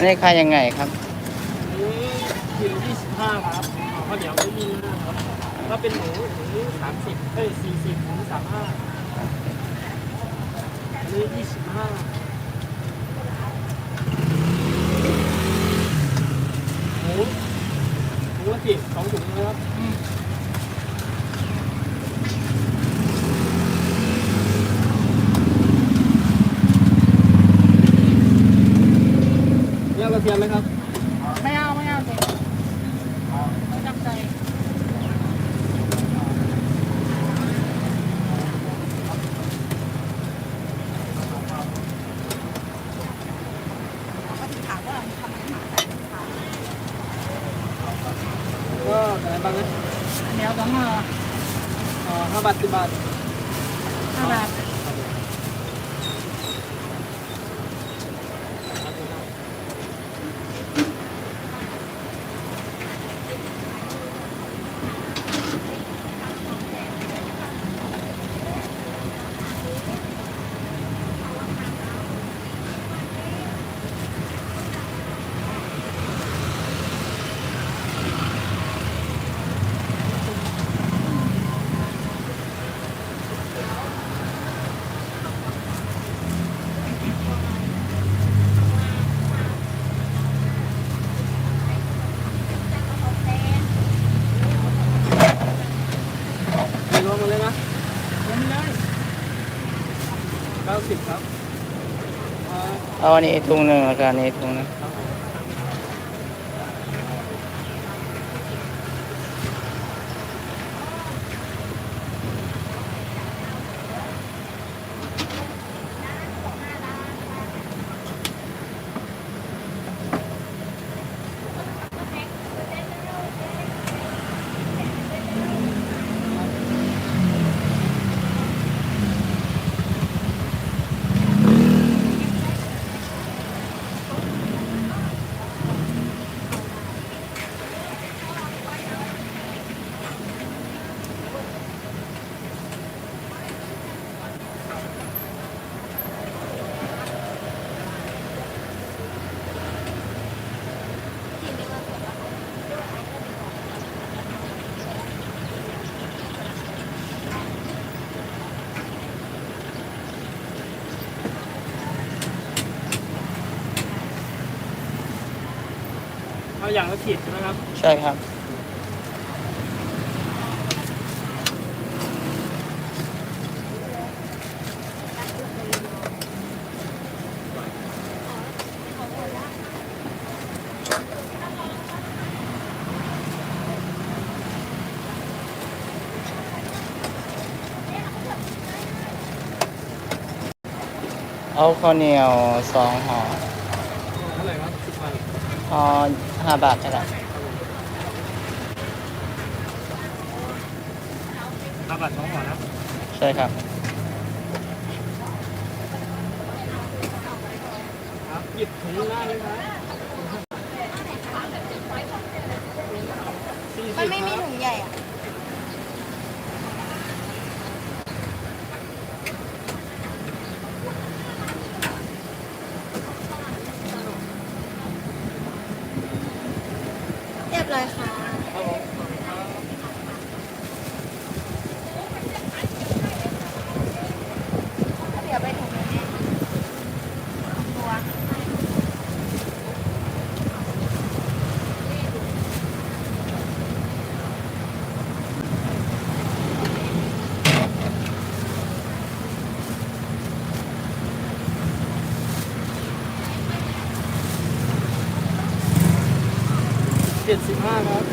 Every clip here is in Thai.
อันนี้ขายยังไงครับอันนี้คิวยี่สิบห้าครับข้าวเหนียวไม่มีห้าครับถ้าเป็นหมูหมูสามสิบเอ้ยสี่สิบหมูสามห้าอันนี้ยี่สิบห้าหมูหมูสิบสองถุงนะครับ รียกกระเทียมไหมครับ ไม่เอาไม่เอาเด็กไม่จำใจก็อะไรบ้างนะเดี๋ยวสองห่ออ่าห้าบาทสิบบาทห้าบาท มีรวมหมดเลยนะ เดี๋ยวนี้เลย เก้าสิบครับอ่า เอาอันนี้ถุงหนึ่งแล้วก็อันนี้ถุงหนึง ครับผมเอาอย่างละขีดใช่ไหมครับ ใช่ครับ เอาข้าวเหนียวสองห่อเท่าไหร่ครับสิบบาท ห่อ ห้าบาทก็ได้ห้าบาทสองห่อนะใช่ครับครับหยิบถุงหน้าเลยครับสี่สิบมันไม่มีครับถุงใหญ่อะ เรียบร้อยค่ะ ครับผมขอบคุณครับ เดี๋ยวไปถุงนี้ตัว เจ็ดสิบห้าครับ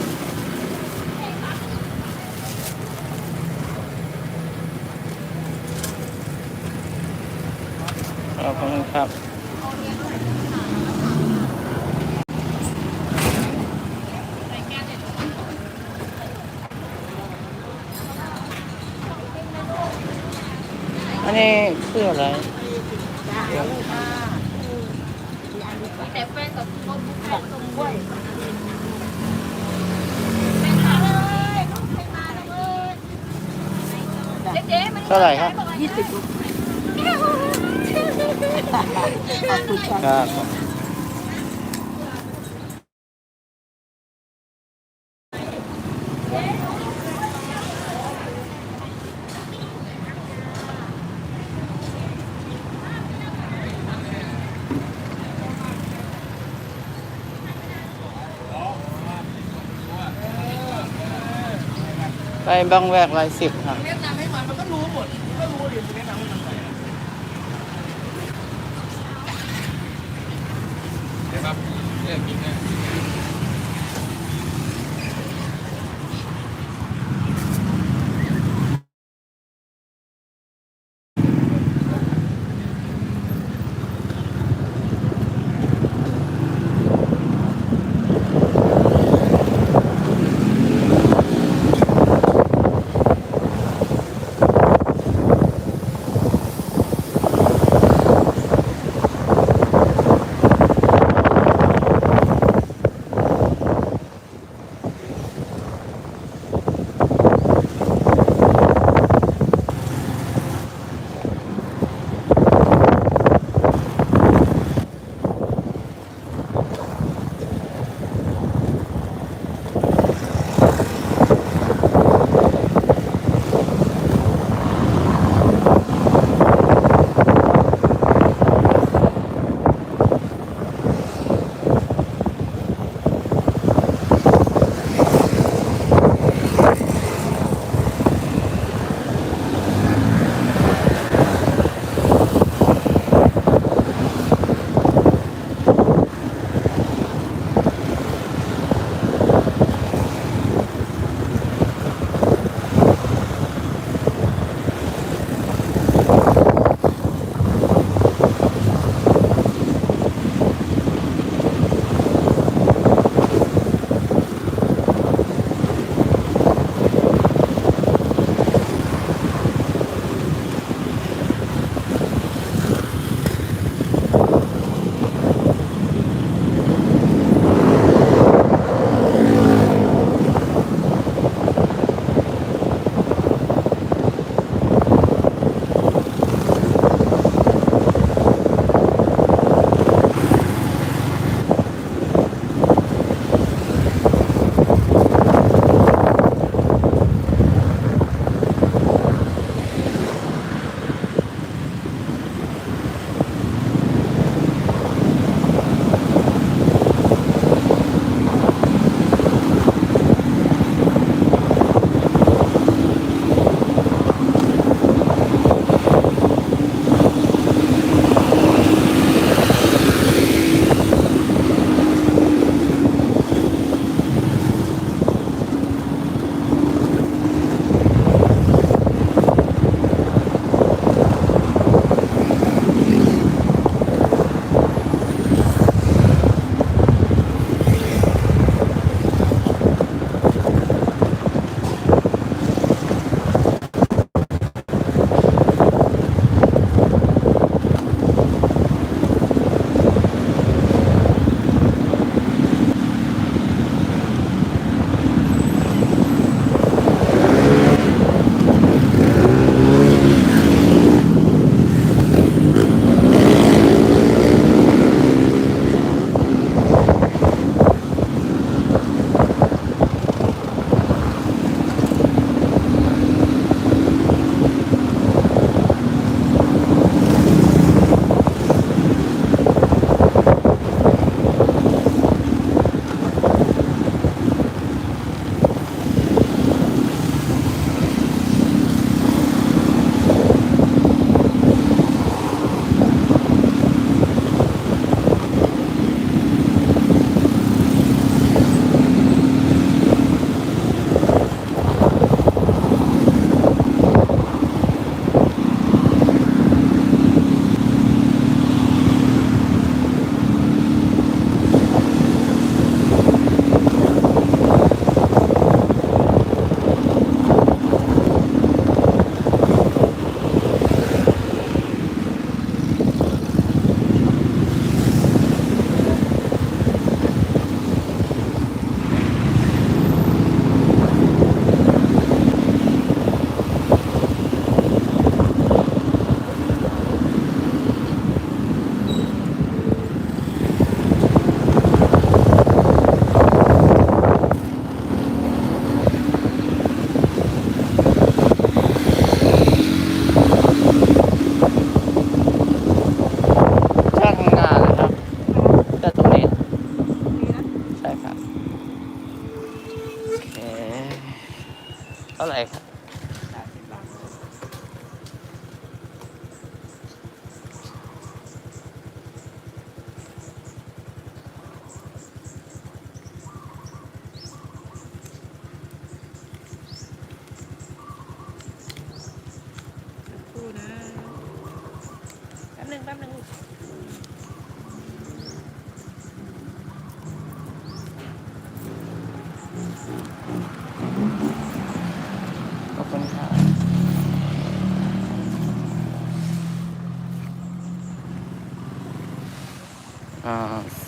ขอบคุณครับ อันนี้คืออะไรแต่แฟนกับคนบุกของตรงกล้วยเท่าไหร่ครับยี่สิบครับ บางแวกร้อยสิบครับแนะนำให้มันมันก็รู้ห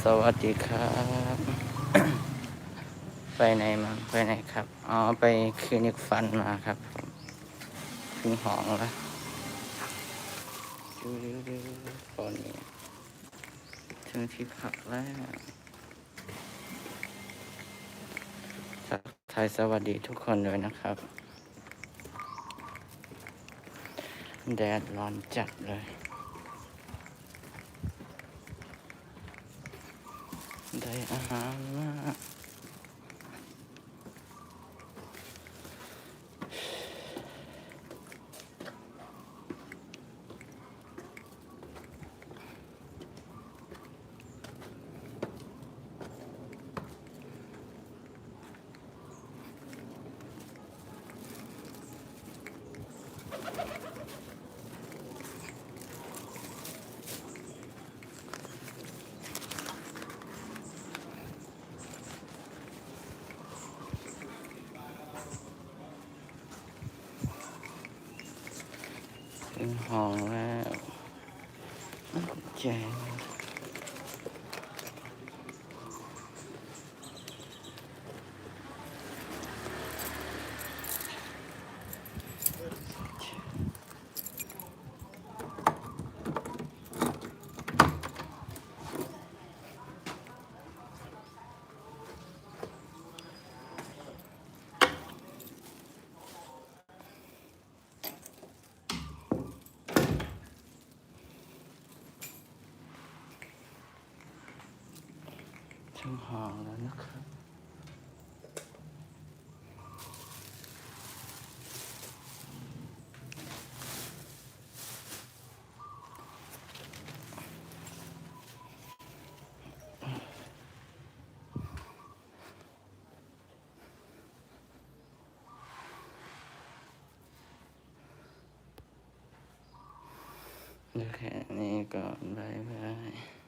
สวัสดีครับ ไปไหนมา ไปไหนครับ อ๋อ ไปคลินิกฟันมาครับถึงห้องแล้วดูดูดูตอนนี้ถึงที่พักแล้วทักทายสวัสดีทุกคนด้วยนะครับ แดดร้อนจัดเลย ได้อาหารมา ของแล้วโอเค งห้องแล้วนะครับโอเคนี่ก่อนบายบาย